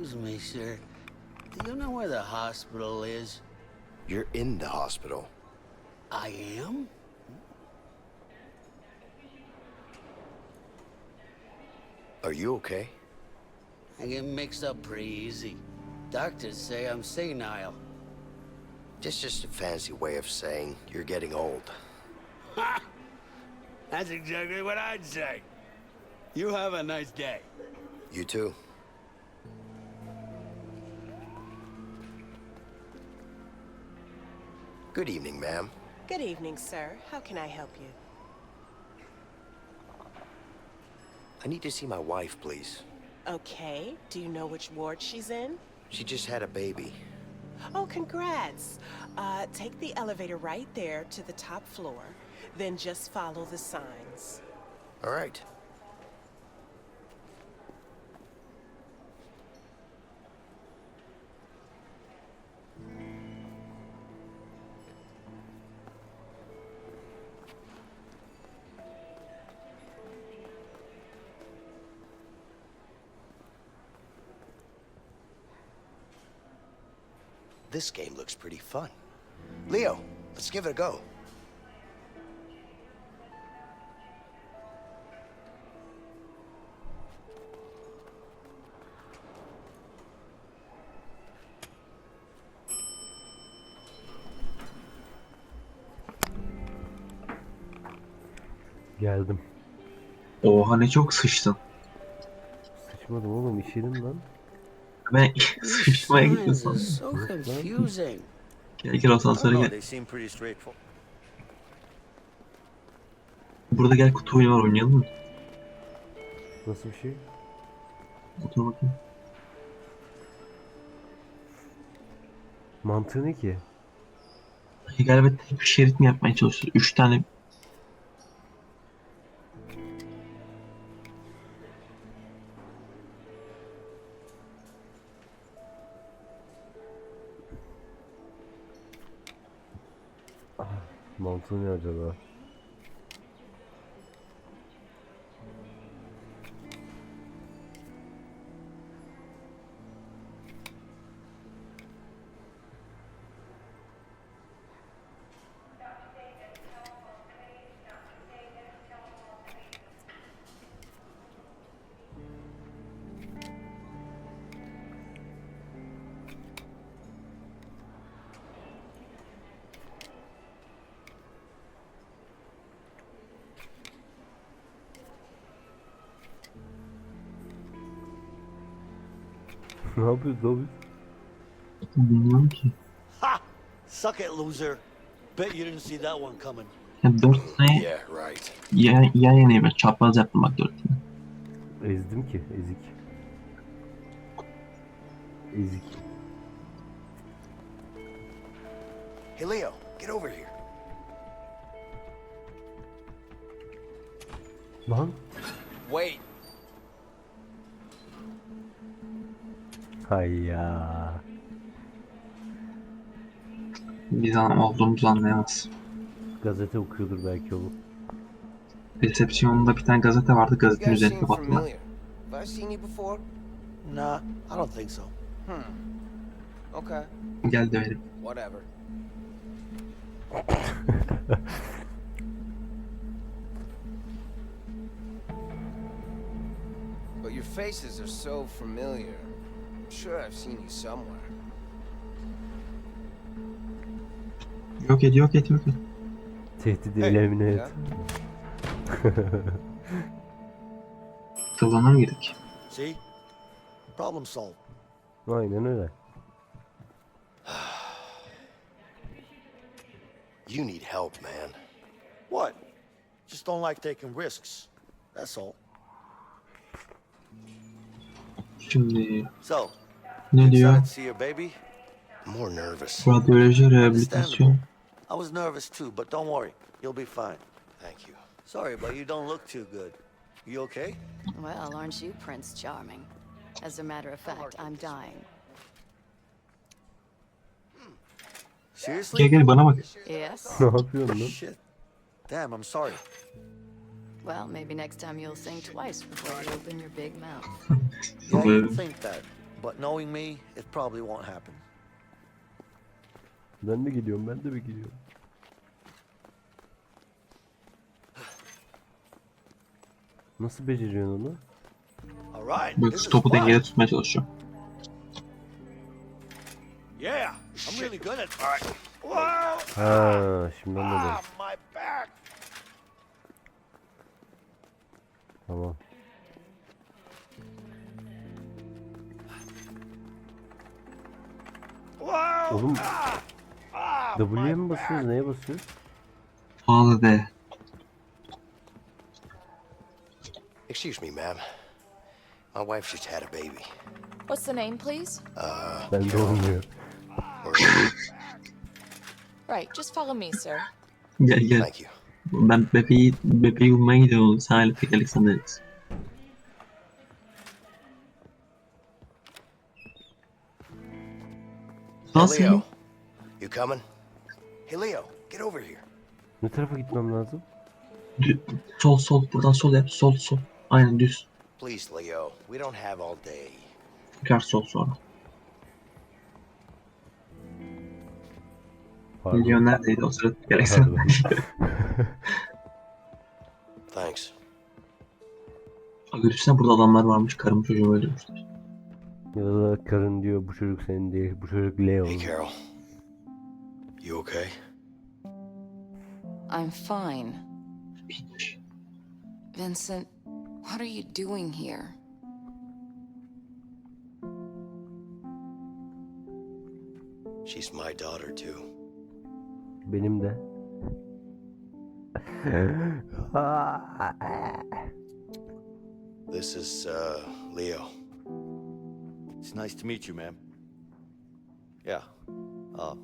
Excuse me, sir. Do you know where the hospital is? You're in the hospital. I am? Are you okay? I get mixed up pretty easy. Doctors say I'm senile. Just just a fancy way of saying you're getting old. That's exactly what I'd say. You have a nice day. You too. Good evening, ma'am. Good evening, sir. How can I help you? I need to see my wife, please. Okay. Do you know which ward she's in? She just had a baby. Oh, congrats. Uh, take the elevator right there to the top floor. Then just follow the signs. All right. This game looks pretty fun. Leo, let's give it a go. Geldim. Oha ne çok sıçtın. Sıçmadım oğlum işedim lan. Ben sıçmaya so confusing. Gel gel asansöre gel. they seem pretty straightforward. Burada gel kutu oyunu var oynayalım mı? Nasıl bir şey? Otur bakayım. Mantığı ne ki? Galiba tek bir şerit mi yapmaya çalışıyoruz? Üç tane 中间这个 ne yapıyoruz abi? bilmiyorum ki. Ha! Suck it, loser. Bet you didn't see that one coming. Ya dört tane Yeah, right. yan, yan yana böyle çapraz yaptım bak dört tane. Ezdim ki ezik. Ezik. Hey, Leo, get over here. Lan. Wait. Hay ya. Biz an olduğumuzu anlayamaz. Gazete okuyordur belki o. Resepsiyonunda bir tane gazete vardı gazetenin kapattılar. familiar. Have I seen you before? Nah, I don't think so. Hmm. Okay. Gel dövelim. Whatever. but your faces are so familiar. Sure I've seen you somewhere. Yok et yok et yok et. Tehdidi Hey, elemine et. ya. Kılana mı girdik? See? Problem solved. Aynen öyle. You need help, man. What? Just don't like taking risks. That's all. Şimdi So, ne diyor? see your baby? I'm more nervous. Radyoloji rehabilitasyon. I was nervous too, but don't worry. You'll be fine. Thank you. Sorry, but you don't look too good. You okay? Well, aren't you Prince Charming? As a matter of fact, I'm dying. Seriously? Gel gel bana bak. Yes? ne yapıyorsun lan? Shit. Damn, I'm sorry. Well, maybe next time you'll sing twice before you open your big mouth. Yeah, you think that. But knowing me, it probably won't happen. Ben de gidiyorum ben de bir gidiyorum. Nasıl beceriyorsun onu? All right. Böyle this is topu dengede tutmaya çalışıyor. Yeah, I'm really good at. Right. Whoa! Ha, şimdi anladım. Ah, my back. Tamam. Oğlum W'ye my mi back. basıyoruz? Neye basıyoruz? Pahalı de. Excuse me, ma'am. My wife just had a baby. What's the name, please? Uh, Bende olmuyor. Or, Right, just follow me, sir. Gel gel. thank you. Ben bebeği, bebeği bulmaya gidiyorum. Sen hala tekerlek sandalyesin. Nasıl? Leo, you coming? Hey, Leo, get over here. Ne tarafa gitmem lazım? Dü- Sol sol buradan sol yap. Sol sol. Aynen düz. Please, Leo, we don't have all day. Tekrar sol sonra. Pardon. Milyon neredeydi o sırada tekerlek Pardon. Thanks. Aga düşünsene burada adamlar varmış. Karımı çocuğumu öldürmüşler. Ya da karın diyor bu çocuk senin diye. Bu çocuk Leo. Hey, Carol. You okay? I'm fine. Vincent, what are you doing here? She's my daughter, too. Benim de. This is, uh, Leo. It's nice to meet you, ma'am. Yeah. Uh,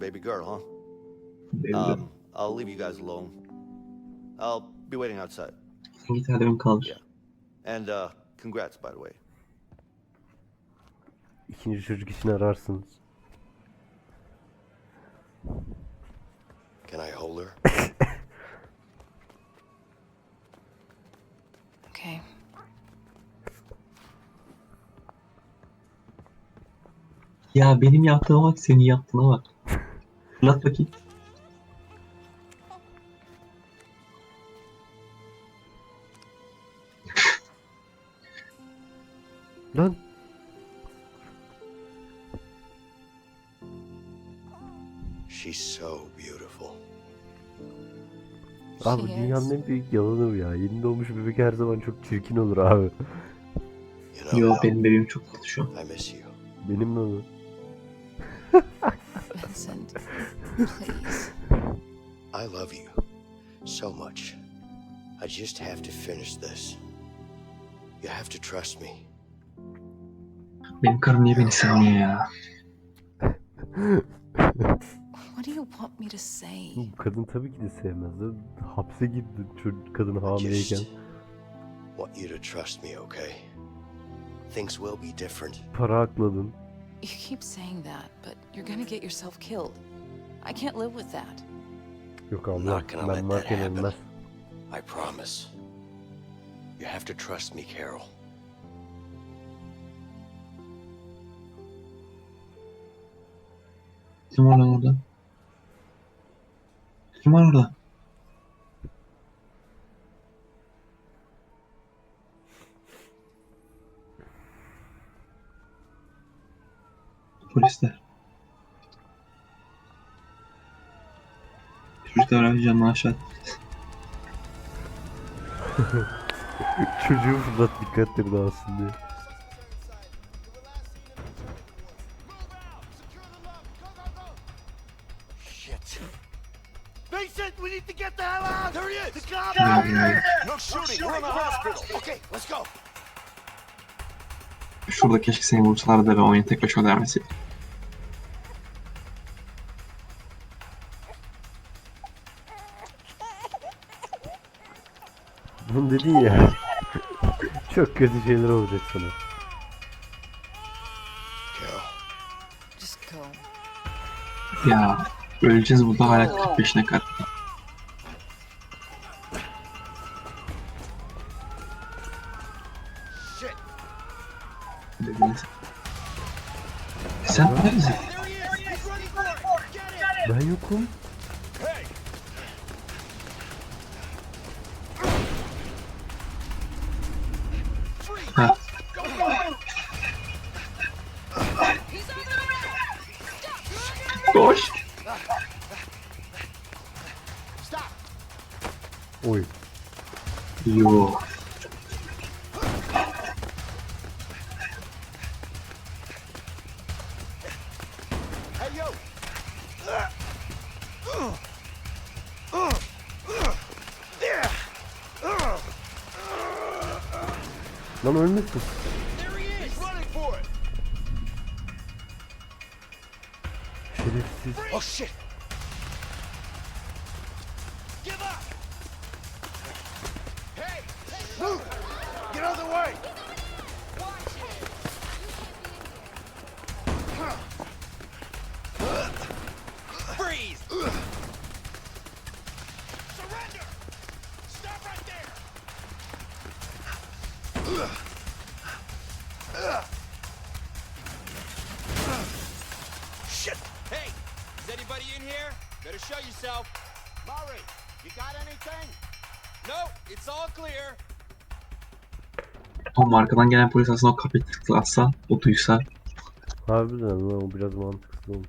baby girl, huh? Um, I'll leave you guys alone. I'll be waiting outside. Sen git hadi beni kaldır. Yeah. And uh, congrats, by the way. İkinci çocuk için ararsınız. Can I hold her? Ya benim yaptığıma bak senin yaptığına bak. Fırlat bakayım. Lan She's so beautiful. abi She dünyanın en büyük yalanı bu ya. Yeni doğmuş bebek her zaman çok çirkin olur abi. You know, Yo benim bebeğim çok tatlı şu an. I miss you. Benim de onu. Please. I love you so much. I just have to finish this. You have to trust me. Benim karım niye beni sevmiyor ya? What do you want me to say? Bu kadın tabii ki de sevmez. de Hapse gitti çocuk kadın I hamileyken. just want you to trust me, okay? Things will be different. Para akladın. You keep saying that, but you're gonna get yourself killed. I can't live with that. Yok abla Not gonna let ben that varken happen. ölmez. I promise. You have to trust me, Carol. Kim var lan orada? Kim var orada? Çocuklar abi canını aşağı. Çocuğu fırlat dikkatleri dağılsın diye. Shit. Vincent, we need to get the hell out! There he is! The cop! Şuraya bir- No shooting! We're in the hospital! Okay, let's go! Şurada keşke seni vursalardı da ve oyunu tek başına devam. Bunu dedin ya. Çok kötü şeyler olacak sana. Carol, Just go. Ya öleceğiz burada hala 45'ine kadar. Yo. Lan ölmüşsün. Şerefsiz. Oh shit! Shit! Hey! Is anybody in here? Better show yourself. Murray, you got anything? No, it's all clear. Oğlum arkadan gelen polis aslında o kapıyı tıklatsa, o duysa. Harbiden lan o biraz mantıksız oldu.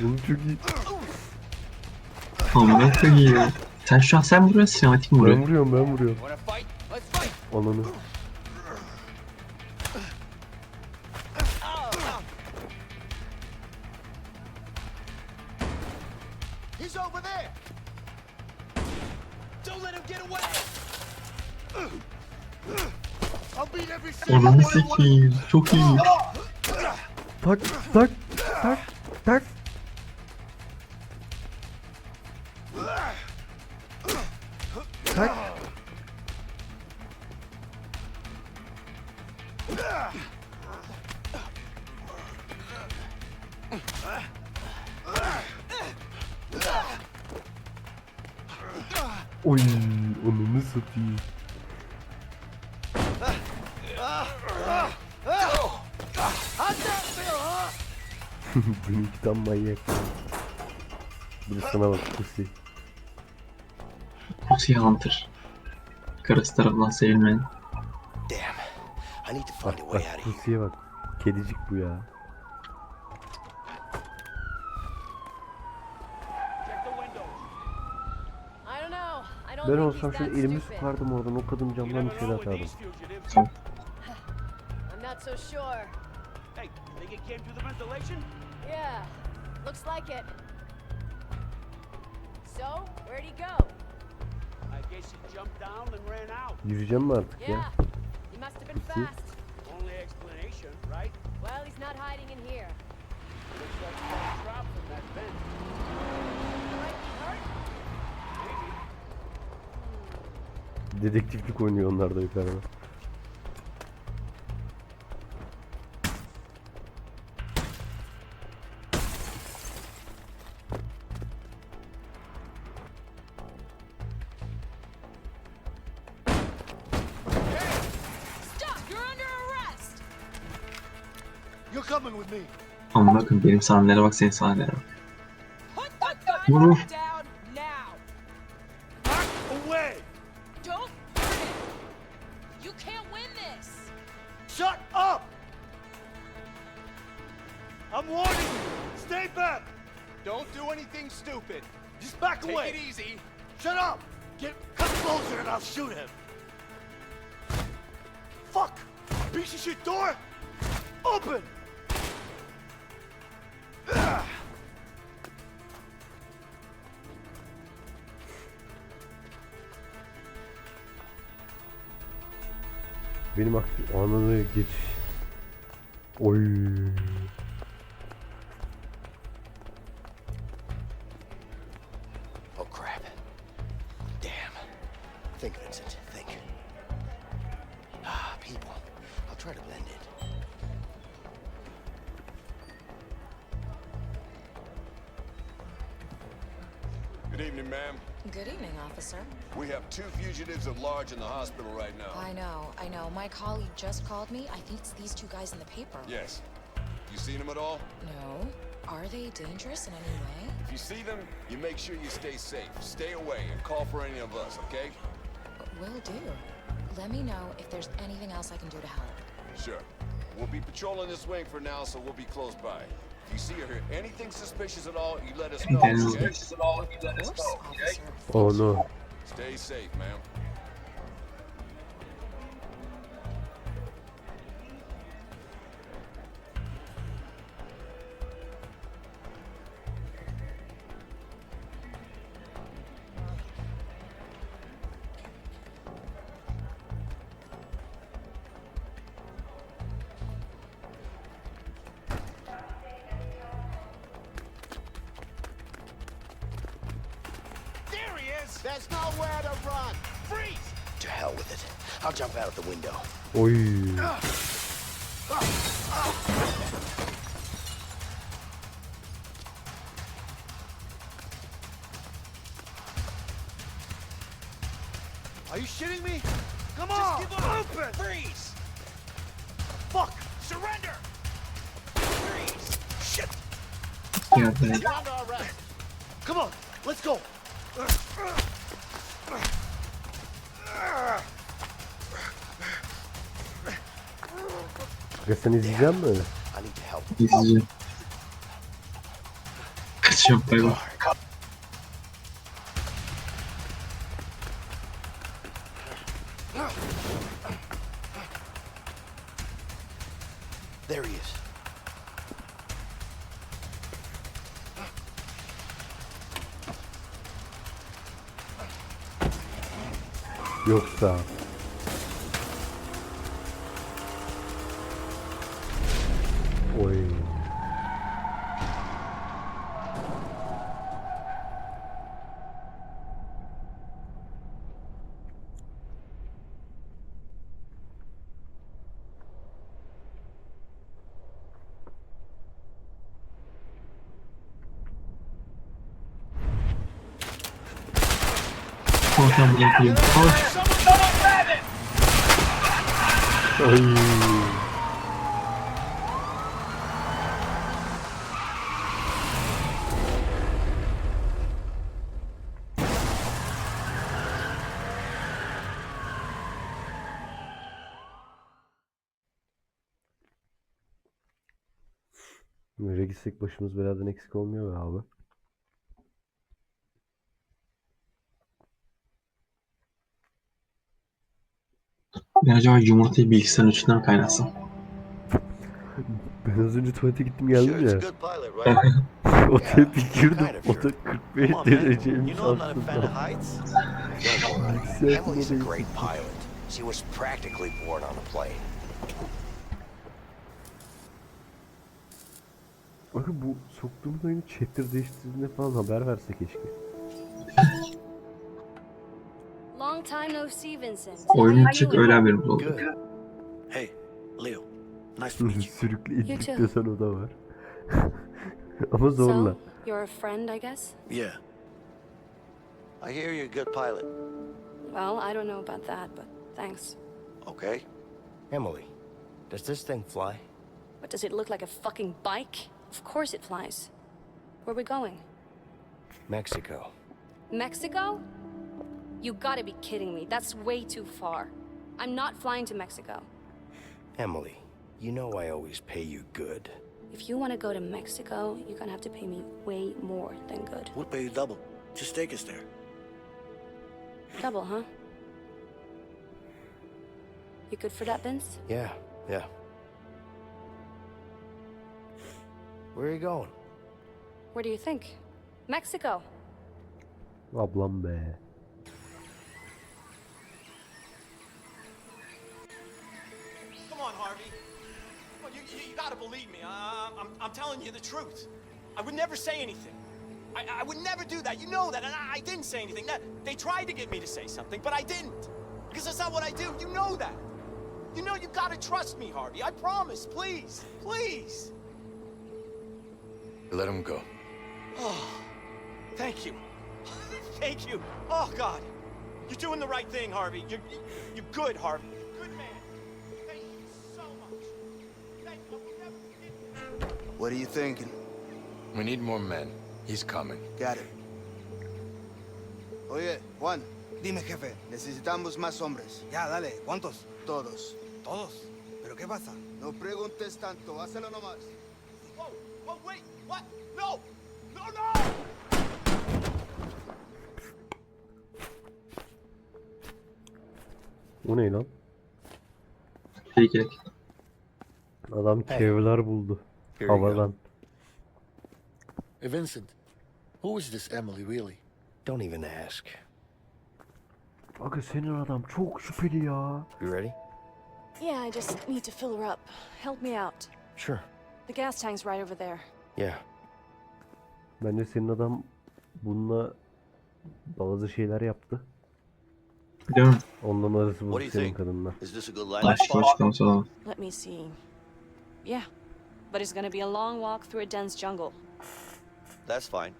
Oğlum çok iyi. Amına koyayım. Sen şu an sen vuruyorsun sinematik mi Ben vuruyorsun? vuruyorum ben vuruyorum. Wanna fight? Let's fight! Ananı. He's over there! Don't let him get away! I'll beat every single Ananı one of you! sikeyim. Çok iyi. Tak tak tak. Tak. Sana bak pussy. Pussy Hunter. Karısı tarafından sevilmeyen. Damn. I need to find a Bak way out of here. pussy'ye bak. Kedicik bu ya. I don't know. I don't Ben think olsam he's şöyle that elimi stupid. sıkardım oradan o kadın camdan içeri atardım. I'm not so sure. Hey, think it came through the ventilation? Yeah, looks like it. So, where'd he go? I guess he jumped down and ran out. Yürüyeceğim mi artık Yeah, ya? he must have been fast. Only explanation, right? Well, he's not hiding in here. Looks like he dropped from that vent. He might be hurt. Dedektiflik oynuyor onlar da yukarıda. Amına koyayım benim sahnelere bak senin sahnelere bak. Vur. Benim aksi anını geçiş. Oy. Oh, crap. Damn. Think, Vincent. Think. Ah, people. I'll try to blend in. Good evening, ma'am. Good evening, officer. We have two fugitives at large in the hospital right now. I know, My colleague just called me. I think it's these two guys in the paper. Yes. You seen them at all? No. Are they dangerous in any way? If you see them, you make sure you stay safe. Stay away and call for any of us, okay? Will do. Let me know if there's anything else I can do to help. Sure. We'll be patrolling this wing for now, so we'll be close by. If you see or hear anything suspicious at all, you let us know, Then- okay? Of course, officer. Oh no. Stay safe, ma'am. Are you shitting me? Come on! Just give up! Open! Freeze! Fuck! Surrender! Freeze! Shit! Come on! Let's go! Restem izleyeceğim mi öyle? İzleyeceğim. Kaçıyorum tabii. Ui Ôi. Ôi. Gitsek başımız beladan eksik olmuyor be abi. Ben acaba yumurtayı bilgisayarın içinden mi kaynatsam? Ben az önce tuvalete gittim geldim ya. Odaya bir girdim. Oda sure. 45 Come on, man. dereceymiş You know I'm not a fan of aslında. heights. Bilgisayar Emily's a odayı great pilot. She was practically born on a plane. Bakın bu soktuğumuz oyunu chapter değiştirdiğinde falan haber verse keşke. Long time no see, Vincent. Oyun çık öyle haberimiz oldu. Good. Hey, Leo. Nice to meet you. Sürükle You desen o da var. Ama zorla. So, you're a friend, I guess? Yeah. I hear you're a good pilot. Well, I don't know about that, but thanks. Okay. Emily, does this thing fly? What, does it look like a fucking bike? Of course it flies. Where are we going? Mexico. Mexico? You gotta be kidding me. That's way too far. I'm not flying to Mexico. Emily, you know I always pay you good. If you want to go to Mexico, you're gonna have to pay me way more than good. We'll pay you double. Just take us there. Double, huh? You good for that, Vince? Yeah, yeah. Where are you going? Where do you think? Mexico. Ablam be. Come on, Harvey. Come on, you, you, you gotta believe me. I, I'm, I'm telling you the truth. I would never say anything. I, I would never do that. You know that, and I, I didn't say anything. That, they tried to get me to say something, but I didn't. Because that's not what I do. You know that. You know you gotta trust me, Harvey. I promise. Please. Please. Let him go. Oh, thank you. thank you. Oh, God. You're doing the right thing, Harvey. You're, you're good, Harvey. Good man. Thank you so much. Thank you. I will never forget you. What are you thinking? We need more men. He's coming. Got it. Oye, Juan. Dime, jefe. Necesitamos más hombres. Ya, dale. ¿Cuántos? Todos. ¿Todos? ¿Pero qué pasa? No preguntes tanto. Hazlo nomás. Whoa, wait, what? No! No, no! O ne lan? Gerek. Adam kevlar buldu. Here you go. Havadan. Hey, Vincent. Who is this Emily, really? Don't even ask. Aga senin adam çok şüpheli ya. You ready? Yeah, I just need to fill her up. Help me out. Sure. The gas tank's right over there. Yeah. Bence senin adam bununla bazı şeyler yaptı. Değil mi? Ondan arası What do bozuk you senin think? kadınla. Is this a good landing Aşk spot? açıklaması olan. Let me see. Yeah, but it's gonna be a long walk through a dense jungle. That's fine.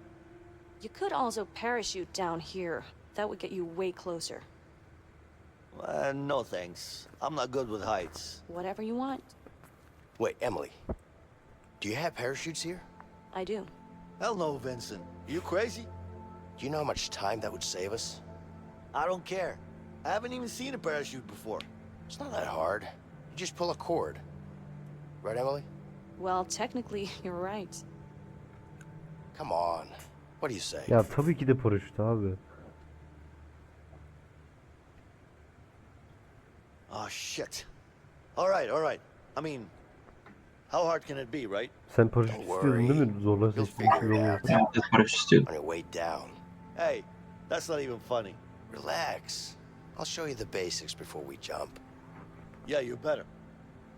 You could also parachute down here. That would get you way closer. Uh, no thanks. I'm not good with heights. Whatever you want, Wait, Emily. Do you have parachutes here? I do. Hell no, Vincent. You crazy? Do you know how much time that would save us? I don't care. I haven't even seen a parachute before. It's not that hard. You just pull a cord. Right, Emily? Well, technically, you're right. Come on. What do you say? Ya tabii ki de paraşüt abi. Oh, shit. All right, all right. I mean, how hard can it be, right? Sen paraşüt Don't istiyordun değil mi? Zorla You'll seçtiğin için figure it olmadı. out. Ben de paraşüt istiyordum. On your way down. Hey, that's not even funny. Relax. I'll show you the basics before we jump. Yeah, you better.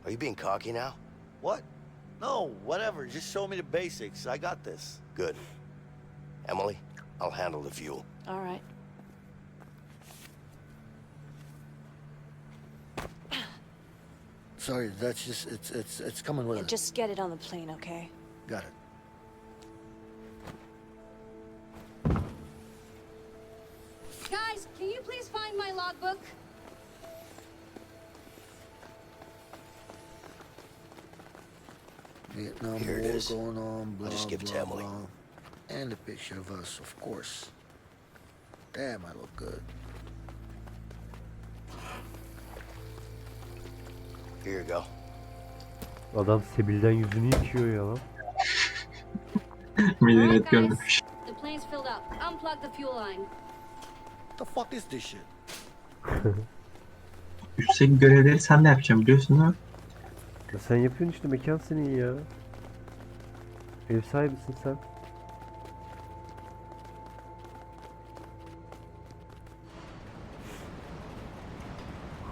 Are you being cocky now? What? No, whatever. Just show me the basics. I got this. Good. Emily, I'll handle the fuel. All right. Sorry, that's just, it's, it's, it's coming with And us. just get it on the plane, okay? Got it. Guys, can you please find my logbook? Vietnam Here it War is. going on, blah, I'll just give it to blah, Emily. blah. And a picture of us, of course. Damn, I look good. Here you go. Adam Sebil'den yüzünü yıkıyor ya lan. Millet görmüş. The plane's filled up. Unplug the fuel line. What the fuck is this shit? Üstteki görevleri sen de yapacaksın biliyorsun mi? Ya sen yapıyorsun işte mekan senin ya. Ev sahibisin sen.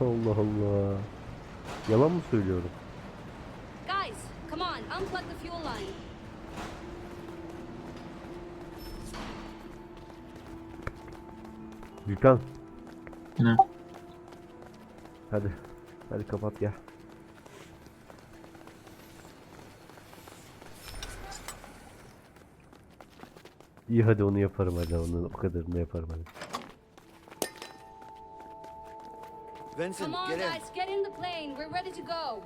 Allah Allah. Yalan mı söylüyorum? Guys, come on, unplug the fuel line. Gülkan Ne? hadi. Hadi kapat gel. İyi hadi onu yaparım hadi onu o kadarını yaparım hadi. Vincent, Come on, get in. Plane. We're ready to go.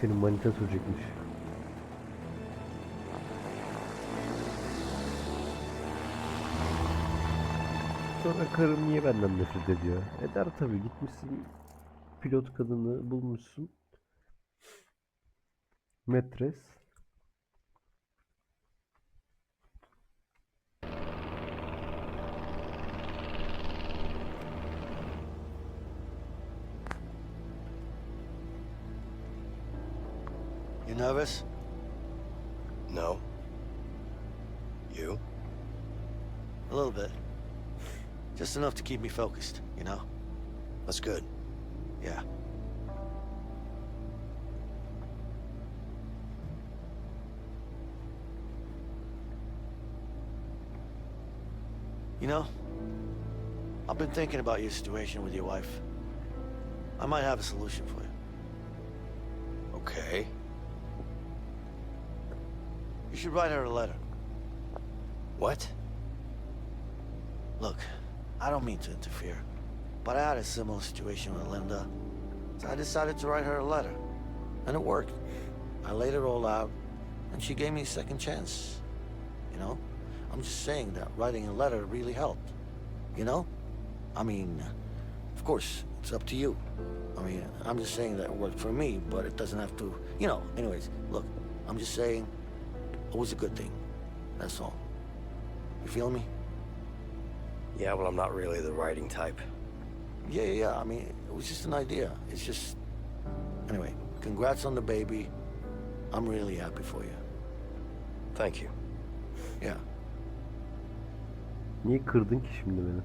Senin manita söyleyecekmiş. Sonra karım niye benden nefret ediyor? Eder tabii gitmişsin pilot kadını bulmuşsun. Metres. You nervous? No. You? A little bit. Just enough to keep me focused, you know? That's good. Yeah. You know, I've been thinking about your situation with your wife. I might have a solution for you. Okay. You should write her a letter. What? Look, I don't mean to interfere, but I had a similar situation with Linda. So I decided to write her a letter. And it worked. I laid it all out, and she gave me a second chance. You know? I'm just saying that writing a letter really helped. You know? I mean, of course, it's up to you. I mean, I'm just saying that it worked for me, but it doesn't have to, you know. Anyways, look, I'm just saying it was a good thing. That's all. You feel me? Yeah, well, I'm not really the writing type. Yeah, yeah, yeah. I mean, it was just an idea. It's just. Anyway, congrats on the baby. I'm really happy for you. Thank you. Yeah. Niye kırdın ki şimdi beni?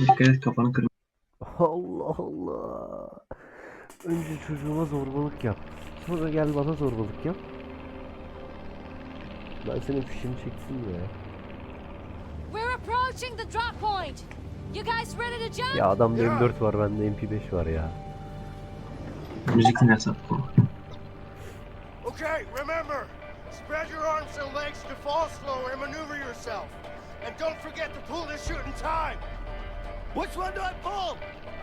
Dikkat et kafanı kırma. Allah Allah. Önce çocuğuma zorbalık yap. Sonra gel bana zorbalık yap. Ben senin fişini çektim ya. We're approaching the drop point. You guys ready to jump? Ya adamda M4 var bende MP5 var ya. Müzik dinle sapı. Okay, remember, spread your arms and legs to fall slow and maneuver yourself. And don't forget to pull this chute in time. Which one do I pull?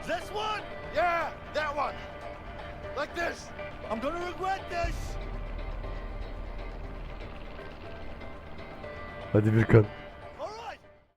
This one? Yeah, that one. Like this. I'm gonna regret this. Hadi Birkan.